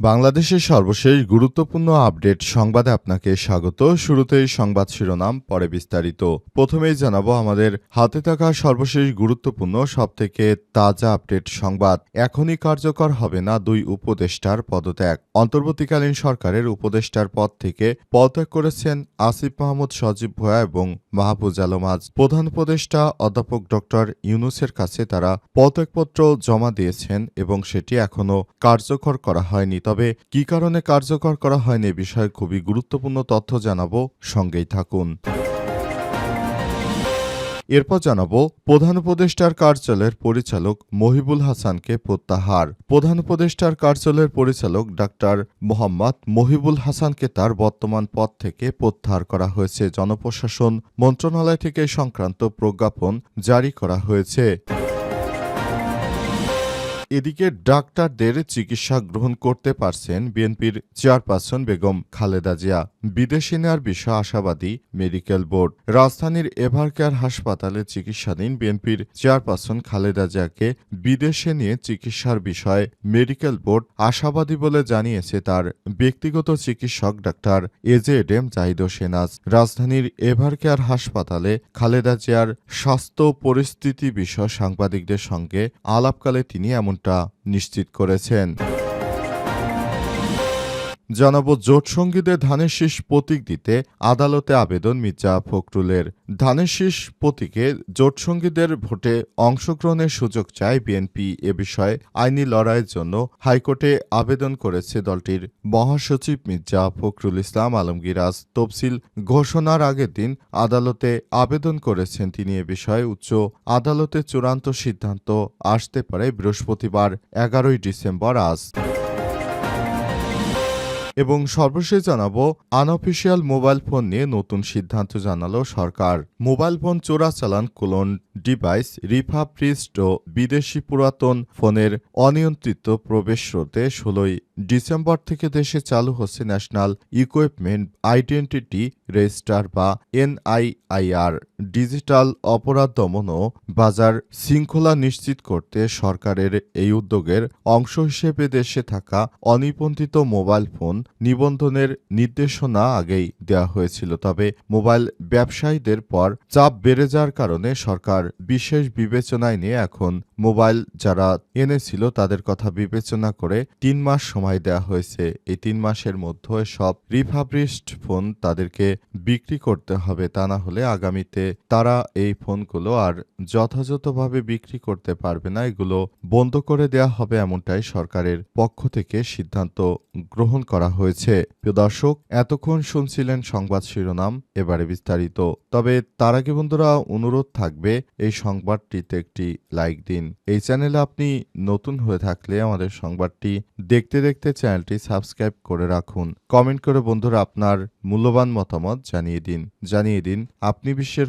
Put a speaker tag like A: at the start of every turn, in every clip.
A: বাংলাদেশের সর্বশেষ গুরুত্বপূর্ণ আপডেট সংবাদে আপনাকে স্বাগত। শুরুতেই সংবাদ শিরোনাম, পরে বিস্তারিত। প্রথমেই জানাব আমাদের হাতে থাকা সর্বশেষ গুরুত্বপূর্ণ, সবথেকে তাজা আপডেট সংবাদ। এখনই কার্যকর হবে না দুই উপদেষ্টার পদত্যাগ। অন্তর্বর্তীকালীন সরকারের উপদেষ্টার পদ থেকে পদত্যাগ করেছেন আসিফ মাহমুদ, সজীব ভয়া এবং মাহফুজ আলম আজ। প্রধান উপদেষ্টা অধ্যাপক ডক্টর ইউনুসের কাছে তারা পদত্যাগপত্র জমা দিয়েছেন এবং সেটি এখনও কার্যকর করা হয়নি। তবে কি কারণে কার্যকর করা হয়নি বিষয়ে খুবই গুরুত্বপূর্ণ তথ্য জানাব, সঙ্গেই থাকুন। এরপর জানাব, প্রধান উপদেষ্টার কার্যালয়ের পরিচালক মহিবুল হাসানকে প্রত্যাহার। প্রধান উপদেষ্টার কার্যালয়ের পরিচালক ডাক্তার মোহাম্মদ মহিবুল হাসানকে তার বর্তমান পদ থেকে প্রত্যাহার করা হয়েছে। জনপ্রশাসন মন্ত্রণালয় থেকে সংক্রান্ত প্রজ্ঞাপন জারি করা হয়েছে। এদিকে ডাক্তারদের চিকিৎসা গ্রহণ করতে পারছেন বিএনপির চেয়ারপারসন বেগম খালেদা জিয়া। বিদেশি নেওয়ার বিষয়ে আশাবাদী মেডিকেল বোর্ড। রাজধানীর এভারকেয়ার হাসপাতালে চিকিৎসাধীন বিএনপির চেয়ারপারসন খালেদা জিয়াকে বিদেশে নিয়ে চিকিৎসার বিষয়ে মেডিকেল বোর্ড আশাবাদী বলে জানিয়েছে তার ব্যক্তিগত চিকিৎসক ডাক্তার এজেএডএম জাহিদ সেনাজ রাজধানীর এভারকেয়ার হাসপাতালে খালেদা জিয়ার স্বাস্থ্য পরিস্থিতি বিষয়ে সাংবাদিকদের সঙ্গে আলাপকালে তিনি এমনটা নিশ্চিত করেছেন। জানাব জোট সঙ্গীদের ধানের শীষ প্রতীক দিতে আদালতে আবেদন মির্জা ফখরুলের। ধানের শীষ প্রতীকে জোট সঙ্গীদের ভোটে অংশগ্রহণের সুযোগ চায় বিএনপি। এ বিষয়ে আইনি লড়াইয়ের জন্য হাইকোর্টে আবেদন করেছে দলটির মহাসচিব মির্জা ফখরুল ইসলাম আলমগীর। আজ তফসিল ঘোষণার আগের দিন আদালতে আবেদন করেছেন তিনি। এ বিষয়ে উচ্চ আদালতে চূড়ান্ত সিদ্ধান্ত আসতে পারে বৃহস্পতিবার, এগারোই ডিসেম্বর আজ। এবং সর্বশেষ জানাব আনঅফিসিয়াল মোবাইল ফোন নিয়ে নতুন সিদ্ধান্ত জানালো সরকার। মোবাইল ফোন চোরাচালান কোলন ডিভাইস রিফাপ্রিস্ট ও বিদেশি পুরাতন ফোনের অনিয়ন্ত্রিত প্রবেশ রোধে ষোলোই ডিসেম্বর থেকে দেশে চালু হচ্ছে ন্যাশনাল ইকুইপমেন্ট আইডেন্টিটি রেজিস্টার বা এনআইআইআর ডিজিটাল অপরাধ দমন ও বাজার শৃঙ্খলা নিশ্চিত করতে সরকারের এই উদ্যোগের অংশ হিসেবে দেশে থাকা অনিবন্ধিত মোবাইল ফোন নিবন্ধনের নির্দেশনা আগেই দেওয়া হয়েছিল। তবে মোবাইল ব্যবসায়ীদের পর চাপ বেড়ে যাওয়ার কারণে সরকার বিশেষ বিবেচনায় নিয়ে এখন মোবাইল যারা এনেছিল তাদের কথা বিবেচনা করে তিন মাস সময় দেওয়া হয়েছে। এই তিন মাসের মধ্যে সব রিফাবরিস্ট ফোন তাদেরকে বিক্রি করতে হবে। তা না হলে আগামীতে তারা এই ফোনগুলো আর যথাযথভাবে বিক্রি করতে পারবে না, এগুলো বন্ধ করে দেয়া হবে এমনটাই সরকারের পক্ষ থেকে সিদ্ধান্ত গ্রহণ করা হয়েছে। প্রিয় দর্শক, এতক্ষণ শুনছিলেন সংবাদ শিরোনাম, এবারে বিস্তারিত। তবে তার আগে বন্ধুরা, অনুরোধ থাকবে, এই সংবাদটিতে একটি লাইক দিন। এই চ্যানেলে আপনি নতুন হয়ে থাকলে আমাদের সংবাদটি দেখতে দেখতে চ্যানেলটি সাবস্ক্রাইব করে রাখুন। কমেন্ট করে বন্ধুরা আপনার মূল্যবান মতামত জানিয়ে দিন। জানিয়ে দিন, আপনি বিশ্বের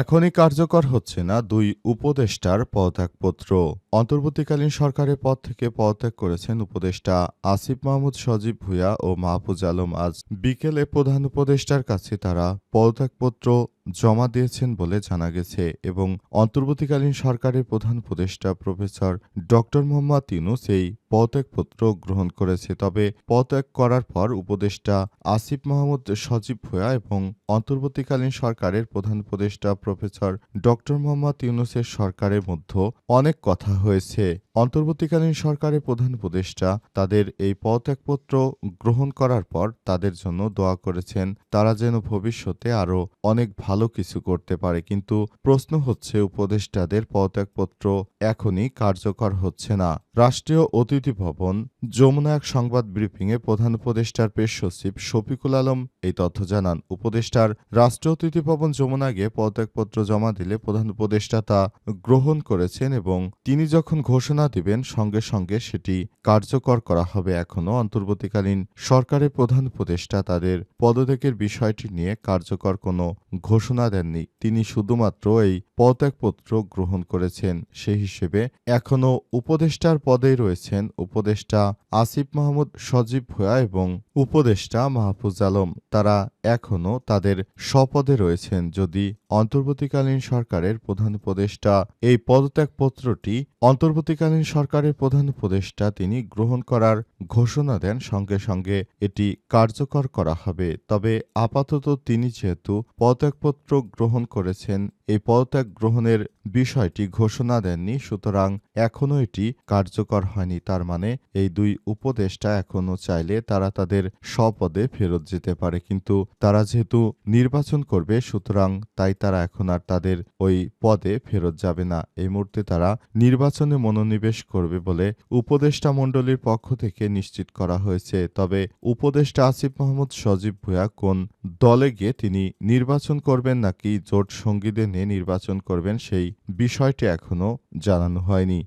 A: এখনই কার্যকর হচ্ছে না দুই উপদেষ্টার পদত্যাগপত্র। অন্তর্বর্তীকালীন সরকারের পদ থেকে পদত্যাগ করেছেন উপদেষ্টা আসিফ মাহমুদ, সজীব ভুয়া ও মাহফুজ আলম। আজ বিকেলে প্রধান উপদেষ্টার কাছে তারা পদত্যাগপত্র জমা দিয়েছেন বলে জানা গেছে এবং অন্তর্বর্তীকালীন সরকারের প্রধান উপদেষ্টা প্রফেসর ডক্টর মোহাম্মদ ইউনুস এই পদত্যাগপত্র গ্রহণ করেছে। তবে পদত্যাগ করার পর উপদেষ্টা আসিফ মাহমুদ সজীব ভুয়া এবং অন্তর্বর্তীকালীন সরকারের প্রধান উপদেষ্টা প্রফেসর ডক্টর মোহাম্মদ ইউনুসের সরকারের মধ্যে অনেক কথা হয়েছে। অন্তর্বর্তীকালীন সরকারের প্রধান উপদেষ্টা তাদের এই পদত্যাগপত্র গ্রহণ করার পর তাদের জন্য দোয়া করেছেন। তারা যেন ভবিষ্যতে আরও অনেক ভালো কিছু করতে পারে কিন্তু প্রশ্ন হচ্ছে উপদেষ্টাদের পদত্যাগপত্র এখনই কার্যকর হচ্ছে না। রাষ্ট্রীয় অতিথি ভবন, যমুনা এক সংবাদ ব্রিফিংয়ে প্রধান উপদেষ্টার পেশ সচিব শফিকুল আলম এই তথ্য জানান। উপদেষ্টার, রাষ্ট্রীয় অতিথি ভবন যমুনা গিয়ে পদত্যাগপত্র জমা দিলে প্রধান উপদেষ্টা তা গ্রহণ করেছেন এবং তিনি যখন ঘোষণা দিবেন, সঙ্গে সঙ্গে সেটি কার্যকর করা হবে। এখনও অন্তর্বর্তীকালীন সরকারের প্রধান উপদেষ্টা তাদের পদত্যাগের বিষয়টি নিয়ে কার্যকর কোনো ঘোষণা দেননি। তিনি শুধুমাত্র এই পদত্যাগপত্র গ্রহণ করেছেন সেই হিসেবে এখনও উপদেষ্টার পদেই রয়েছেন উপদেষ্টা আসিফ মাহমুদ সজীব ভুয়া এবং উপদেষ্টা মাহফুজ আলম। তারা এখনও তাদের স্বপদে রয়েছেন যদি অন্তর্বর্তীকালীন সরকারের প্রধান উপদেষ্টা এই পদত্যাগপত্রটি অন্তর্বর্তীকালীন সরকারের প্রধান উপদেষ্টা তিনি গ্রহণ করার ঘোষণা দেন, সঙ্গে সঙ্গে এটি কার্যকর করা হবে। তবে আপাতত তিনি যেহেতু পদত্যাগপত্র গ্রহণ করেছেন, এই পদত্যাগ গ্রহণের বিষয়টি ঘোষণা দেননি, সুতরাং এখনও এটি কার্যকর হয়নি। তার মানে এই দুই উপদেষ্টা এখনও চাইলে তারা তাদের স্বপদে ফেরত যেতে পারে, কিন্তু তারা যেহেতু নির্বাচন করবে, সুতরাং তাই তারা এখন আর তাদের ওই পদে ফেরত যাবে না। এই মুহূর্তে তারা নির্বাচনে মনোনিবেশ করবে বলে উপদেষ্টা মণ্ডলীর পক্ষ থেকে নিশ্চিত করা হয়েছে। তবে উপদেষ্টা আসিফ মাহমুদ, সজীব ভুয়া কোন দলে গিয়ে তিনি নির্বাচন করবেন নাকি জোট সঙ্গীদের নিয়ে নির্বাচন করবেন সেই বিষয়টি এখনও জানানো হয়নি।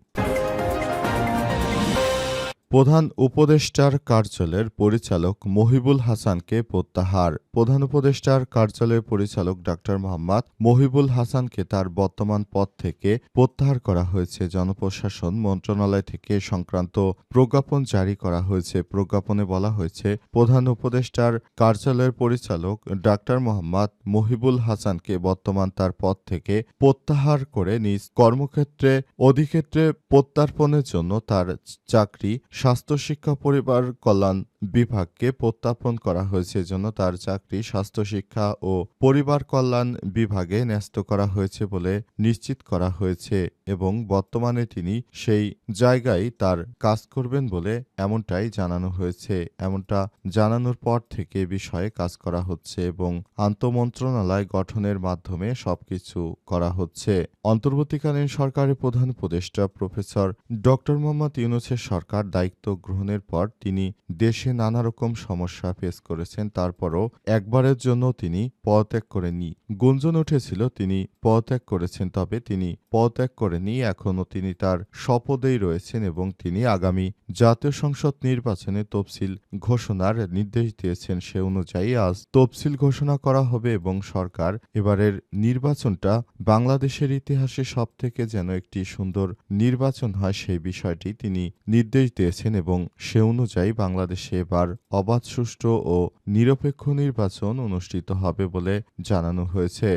A: প্রধান উপদেষ্টার কার্যালয়ের পরিচালক মহিবুল হাসানকে প্রত্যাহার। প্রধান উপদেষ্টার কার্যালয়ের পরিচালক ডাক্তার মোহাম্মদ মহিবুল হাসানকে তার বর্তমান পদ থেকে প্রত্যাহার করা হয়েছে। জনপ্রশাসন মন্ত্রণালয় থেকে সংক্রান্ত প্রজ্ঞাপন জারি করা হয়েছে। প্রজ্ঞাপনে বলা হয়েছে, প্রধান উপদেষ্টার কার্যালয়ের পরিচালক ডাক্তার মোহাম্মদ মহিবুল হাসানকে বর্তমান তার পদ থেকে প্রত্যাহার করে নিজ কর্মক্ষেত্রে, অধিক্ষেত্রে প্রত্যার্পণের জন্য তার চাকরি স্বাস্থ্য শিক্ষা পরিবার কল্যাণ বিভাগকে প্রত্যাপন করা হয়েছে। জন্য তার চাকরি স্বাস্থ্য, শিক্ষা ও পরিবার কল্যাণ বিভাগে ন্যস্ত করা হয়েছে বলে নিশ্চিত করা হয়েছে এবং বর্তমানে তিনি সেই জায়গায় তার কাজ করবেন বলে এমনটাই জানানো হয়েছে। এমনটা জানানোর পর থেকে বিষয়ে কাজ করা হচ্ছে এবং আন্তমন্ত্রণালয় গঠনের মাধ্যমে সবকিছু করা হচ্ছে। অন্তর্বর্তীকালীন সরকারের প্রধান উপদেষ্টা প্রফেসর ডক্টর মোহাম্মদ ইউনুসের সরকার দায়িত্ব গ্রহণের পর তিনি দেশে নানা রকম সমস্যা ফেস করেছেন। তারপরও একবারের জন্য তিনি পদত্যাগ করেননি। গুঞ্জন উঠেছিল, তিনি পদত্যাগ করেছেন, তবে তিনি পদত্যাগ করেনি এখনও তিনি তার শপথেই রয়েছেন এবং তিনি আগামী জাতীয় সংসদ নির্বাচনে তফসিল ঘোষণার নির্দেশ দিয়েছেন। সে অনুযায়ী আজ তফসিল ঘোষণা করা হবে এবং সরকার এবারের নির্বাচনটা বাংলাদেশের ইতিহাসে সবথেকে যেন একটি সুন্দর নির্বাচন হয় সেই বিষয়টি তিনি নির্দেশ দিয়েছেন এবং সে অনুযায়ী বাংলাদেশে এবার অবাধ সুষ্ঠু ও নিরপেক্ষ নির্বাচন অনুষ্ঠিত হবে বলে জানানো হয়েছে।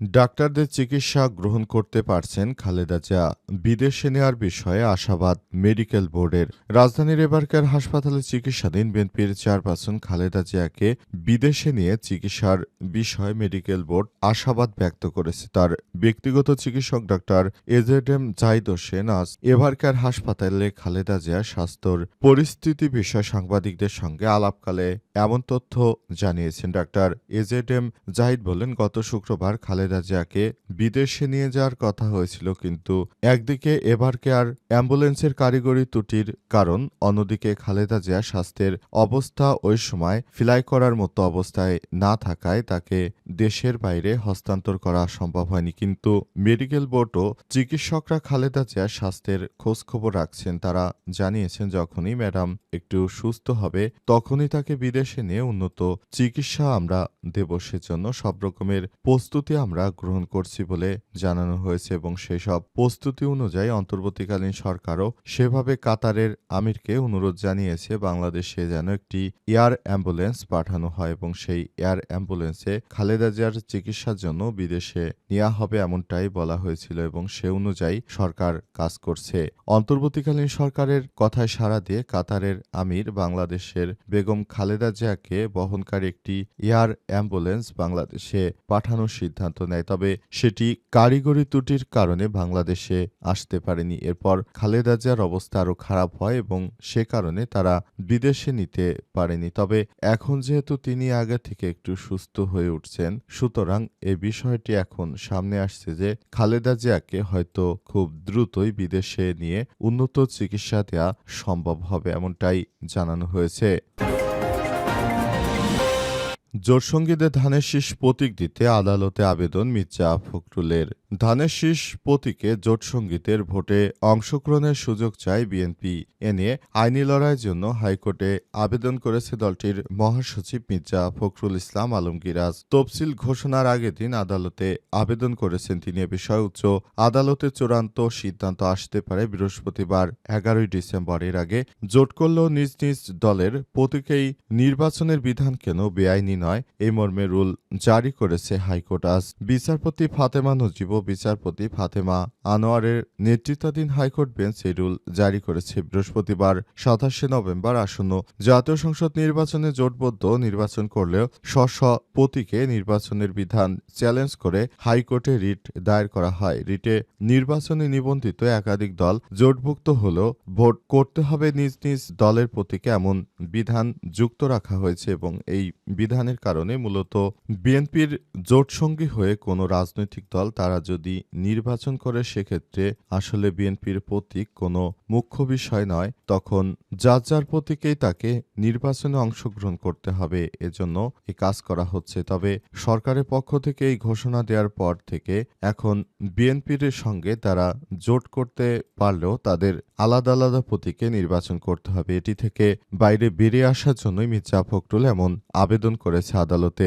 A: ডাক্তারদের চিকিৎসা গ্রহণ করতে পারছেন খালেদা জিয়া। বিদেশে নেওয়ার বিষয়ে আশাবাদ মেডিকেল বোর্ডের। রাজধানীর এবারকার হাসপাতালে চিকিৎসাধীন বিএনপির চেয়ারপারসন খালেদা জিয়াকে বিদেশে নিয়ে চিকিৎসার বিষয়ে মেডিকেল বোর্ড আশাবাদ ব্যক্ত করেছে তার। ব্যক্তিগত চিকিৎসক doctor AZ M Zahid Hossain আজ এবারকার হাসপাতালে খালেদা জিয়া স্বাস্থ্যর পরিস্থিতি বিষয়ে সাংবাদিকদের সঙ্গে আলাপকালে এমন তথ্য জানিয়েছেন ডাক্তার এজেড এম জাহিদ বলেন, গত শুক্রবার খালেদা জিয়াকে বিদেশে নিয়ে যাওয়ার কথা হয়েছিল, কিন্তু একদিকে এবারকে আর অ্যাম্বুলেন্সের কারিগরি ত্রুটির কারণ, অন্যদিকে খালেদা জিয়া স্বাস্থ্যের অবস্থা ওই সময় ফ্লাই করার মতো অবস্থায় না থাকায় তাকে দেশের বাইরে হস্তান্তর করা সম্ভব হয়নি, কিন্তু মেডিকেল বোর্ডও চিকিৎসকরা খালেদা জিয়ার স্বাস্থ্যের খোঁজখবর রাখছেন। তারা জানিয়েছেন, যখনই ম্যাডাম একটু সুস্থ হবে, তখনই তাকে বিদেশে নিয়ে উন্নত চিকিৎসা আমরা দেব, সেজন্য সব রকমের প্রস্তুতি আমরা গ্রহণ করছি বলে জানানো হয়েছে এবং সেই সব প্রস্তুতি অনুযায়ী অন্তর্বর্তীকালীন সরকারও সেভাবে কাতারের আমিরকে অনুরোধ জানিয়েছে, বাংলাদেশে যেন একটি এয়ার অ্যাম্বুলেন্স পাঠানো হয় এবং সেই এয়ার অ্যাম্বুলেন্সে খালেদা জিয়ার চিকিৎসার জন্য বিদেশে নেওয়া হবে এমনটাই বলা হয়েছিল এবং সে অনুযায়ী সরকার কাজ করছে। অন্তর্বর্তীকালীন সরকারের কথায় সাড়া দিয়ে কাতারের আমির বাংলাদেশের বেগম খালেদা খালেদা বহনকারী একটি এয়ার অ্যাম্বুলেন্স বাংলাদেশে পাঠানোর সিদ্ধান্ত নেয়, তবে সেটি কারিগরি ত্রুটির কারণে বাংলাদেশে আসতে পারেনি। এরপর খালেদা জিয়ার অবস্থা আরও খারাপ হয় এবং সে কারণে তারা বিদেশে নিতে পারেনি। তবে এখন যেহেতু তিনি আগে থেকে একটু সুস্থ হয়ে উঠছেন, সুতরাং এ বিষয়টি এখন সামনে আসছে যে খালেদা জিয়াকে হয়তো খুব দ্রুতই বিদেশে নিয়ে উন্নত চিকিৎসা দেওয়া সম্ভব হবে, এমনটাই জানানো হয়েছে। জোটসঙ্গীদের ধানের শীষ প্রতীক দিতে আদালতে আবেদন মির্জা ফখরুলের। ধানের শীষ প্রতীকে জোটসঙ্গীতের ভোটে অংশগ্রহণের সুযোগ চায় বিএনপি। এ নিয়ে আইনি লড়াইয়ের জন্য হাইকোর্টে আবেদন করেছে দলটির মহাসচিব মির্জা ফখরুল ইসলাম আলমগীর আজ তফসিল ঘোষণার আগের দিন আদালতে আবেদন করেছেন তিনি। এ বিষয়ে উচ্চ আদালতে চূড়ান্ত সিদ্ধান্ত আসতে পারে বৃহস্পতিবার, এগারোই ডিসেম্বর। এর আগে জোট করলেও নিজ নিজ দলের। প্রতীকেই নির্বাচনের বিধান কেন বেআইনি নয় এই মর্মে রুল জারি করেছে হাইকোর্ট। আজ বিচারপতি ফাতেমা নজিব বিচারপতি ফাতেমা আনোয়ারের নেতৃত্বাধীন হাইকোর্ট বেঞ্চ এই রুল জারি করেছে। বৃহস্পতিবার সাতাশে নভেম্বর আসন্ন জাতীয় সংসদ নির্বাচনে জোটবদ্ধ নির্বাচন করলেও স্ব স্ব প্রতীকে নির্বাচনের বিধান চ্যালেঞ্জ করে হাইকোর্টে রিট দায়ের করা হয়। রিটে নির্বাচনে নিবন্ধিত একাধিক দল জোটভুক্ত হলেও ভোট করতে হবে নিজ নিজ দলের প্রতীকে এমন বিধান যুক্ত রাখা হয়েছে এবং এই বিধানের কারণে মূলত বিএনপির জোটসঙ্গী হয়ে কোনো রাজনৈতিক দল তারা যদি নির্বাচন করে সেক্ষেত্রে আসলে বিএনপির প্রতীক কোনো মুখ্য বিষয় নয়, তখন যার যার প্রতীকেই তাকে নির্বাচনে অংশগ্রহণ করতে হবে, এজন্য এই কাজ করা হচ্ছে। তবে সরকারের পক্ষ থেকে এই ঘোষণা দেওয়ার পর থেকে এখন বিএনপির সঙ্গে তারা জোট করতে পারলেও তাদের আলাদা আলাদা প্রতীকে নির্বাচন করতে হবে। এটি থেকে বাইরে বেরিয়ে আসার জন্যই মির্জা ফখরুল এমন আবেদন করেছে আদালতে